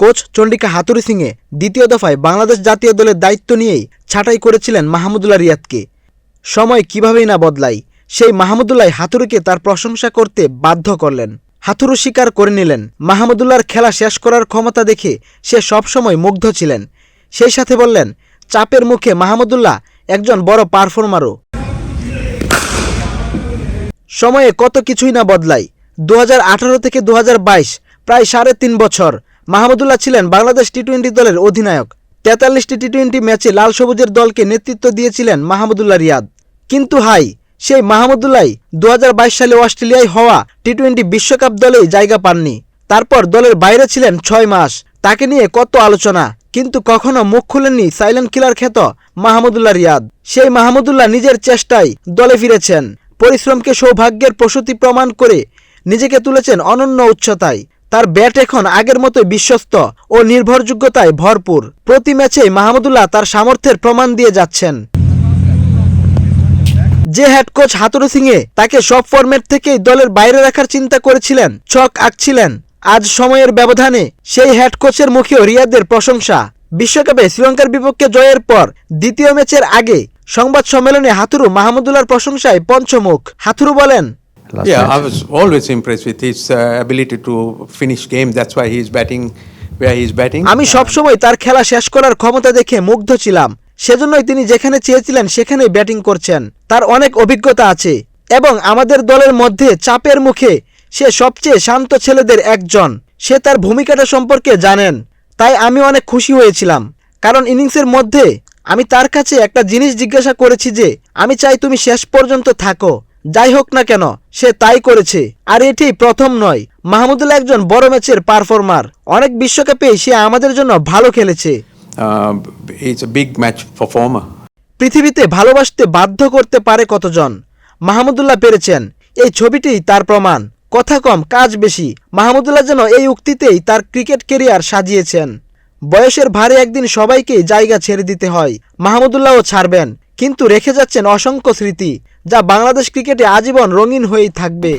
Coach Chandika হাতুরি সিংয়ে দ্বিতীয় দফায় বাংলাদেশ জাতীয় দলের দায়িত্ব নিয়েই ছাঁটাই করেছিলেন মাহমুদুল্লাহ রিয়াদকে। সময় কিভাবেই না বদলাই, সেই মাহমুদুল্লাহ হাতুরুকে তার প্রশংসা করতে বাধ্য করলেন। হাতুরু স্বীকার করে নিলেন, মাহমুদুল্লাহর খেলা শেষ করার ক্ষমতা দেখে সে সবসময় মুগ্ধ ছিলেন। সেই সাথে বললেন, চাপের মুখে মাহমুদুল্লাহ একজন বড় পারফর্মারও। সময়ে কত কিছুই না বদলাই, দু হাজার আঠারো থেকে দু হাজার বাইশ, প্রায় সাড়ে তিন বছর। মাহমুদুল্লাহ ছিলেন বাংলাদেশ টি টোয়েন্টি দলের অধিনায়ক। তেতাল্লিশটি টি টোয়েন্টি ম্যাচে লাল সবুজের দলকে নেতৃত্ব দিয়েছিলেন মাহমুদুল্লাহ রিয়াদ। কিন্তু হাই, সেই মাহমুদুল্লাহ দু সালে অস্ট্রেলিয়ায় হওয়া টি টোয়েন্টি বিশ্বকাপ দলেই জায়গা পাননি। তারপর দলের বাইরে ছিলেন ছয় মাস। তাকে নিয়ে কত আলোচনা, কিন্তু কখনো মুখ খুলেননি সাইলেন্ট কিলার খ্যাত মাহমুদুল্লাহ রিয়াদ। সেই মাহমুদুল্লাহ নিজের চেষ্টায় দলে ফিরেছেন। পরিশ্রমকে সৌভাগ্যের প্রসূতি প্রমাণ করে নিজেকে তুলেছেন অনন্য উচ্চতায়। তার ব্যাট এখন আগের মতোই বিশ্বস্ত ও নির্ভরযোগ্যতায় ভরপুর। প্রতি ম্যাচেই মাহমুদুল্লাহ তার সামর্থ্যের প্রমাণ দিয়ে যাচ্ছেন। যে হেড কোচ হাতুরু সিংয়ে তাকে সব ফরম্যাট থেকেই দলের বাইরে রাখার চিন্তা করেছিলেন, ছক আঁকছিলেন। আজ সময়ের ব্যবধানে সেই হেড কোচের মুখেও রিয়াদের প্রশংসা। বিশ্বকাপে শ্রীলঙ্কার বিপক্ষে জয়ের পর দ্বিতীয় ম্যাচের আগে সংবাদ সম্মেলনে হাতুরু মাহমুদুল্লাহর প্রশংসায় পঞ্চমুখ। হাতুরু বলেন last yeah, match. I was always impressed with his uh, ability to finish games. That's why he's batting where he's batting. আমি সবসময় তার খেলা শেষ করার ক্ষমতা দেখে মুগ্ধ ছিলাম সেজন্যই তিনি যেখানে চেয়েছিলেন সেখানেই ব্যাটিং করছেন তার অনেক অভিজ্ঞতা আছে এবং আমাদের দলের মধ্যে চাপের মুখে সে সবচেয়ে শান্ত ছেলেদের একজন সে তার ভূমিকাটা সম্পর্কে জানেন তাই আমি অনেক খুশি হয়েছিলাম কারণ ইনিংসের মধ্যে আমি তার কাছে একটা জিনিস জিজ্ঞাসা করেছি যে আমি চাই তুমি শেষ পর্যন্ত থাকো যাই হোক না কেন সে তাই করেছে। আর এটি প্রথম নয়। মাহমুদুল্লাহ একজন বড় ম্যাচের পারফর্মার। অনেক বিশ্বকাপে সে আমাদের জন্য ভালো খেলেছে। Uh. পৃথিবীতে ভালোবাসতে বাধ্য করতে পারে কতজন? মাহমুদুল্লাহ পেরেছেন। এই ছবিটি তার প্রমাণ। কথা কম কাজ বেশি। মাহমুদুল্লাহ যেন এই উক্তিতেই তার ক্রিকেট কেরিয়ার সাজিয়েছেন। বয়সের ভারে একদিন সবাইকেই জায়গা ছেড়ে দিতে হয়। মাহমুদুল্লাহও ছাড়বেন। কিন্তু রেখে যাচ্ছেন অসংখ্য স্মৃতি যা বাংলাদেশ ক্রিকেটে আজীবন রঙিন হয়েই থাকবে।